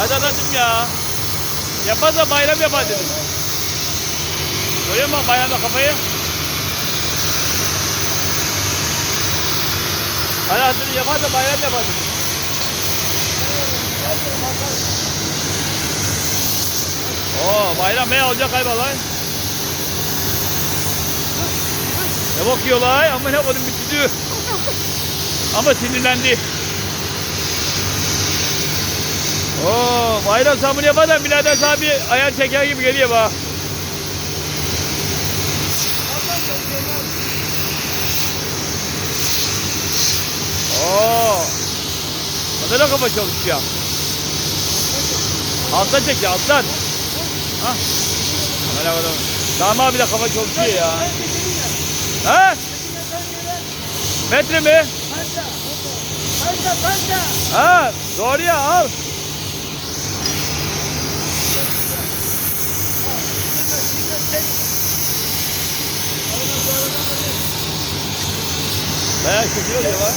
Hadi anacım ya. Yapar da bayram yapar dedim. Görüyor musun bayramda kafayı? Hayatını yapar da bayram yapar dedim. Oo bayram ne olacak lan? Ne bakıyor lan? Ama ne koydum bitti Ama sinirlendi. Oo bayram sabunu yaparsan birader bir ayar çeker gibi geliyor bak. Oo. Kadar kafa çalışıyor. Alttan çek ya alttan. Ha? Ne kadar. Tamam abi de kafa çalışıyor ya. Ha? Metre mi? Ha, doğru ya al. Bayağı şekil oluyor bak.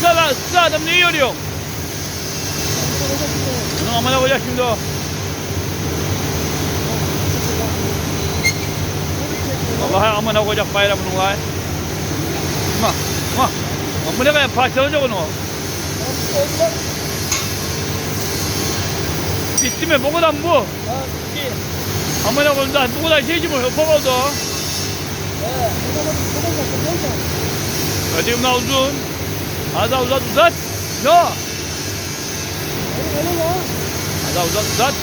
Sıra lan sıra adam neyi yoruyor? Bunun amına koyacak şimdi o. Vallahi amına koyacak bayramını vay. Ma, ma. Amına koyacak parçalayacak onu. Bitti mi? Bu kadar mı bu? Ha Amına koyayım daha bu kadar şeyci mi? Ufak oldu o. Ödeyim daha uzun. Az daha uzat uzat. Yo. Az daha uzat uzat.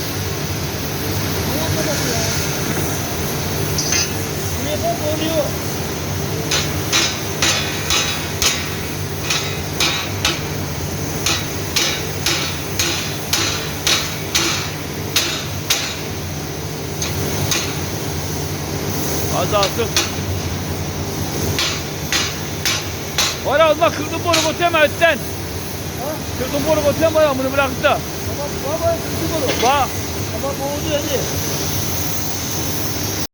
Ne yapacak oluyor. Az daha sık. Oraya olma kırdım boru götürme ötten. Kırdım boru götürme oraya bunu bıraktı. Tamam baba kızı bunu. Bak. Ama boğuldu hadi.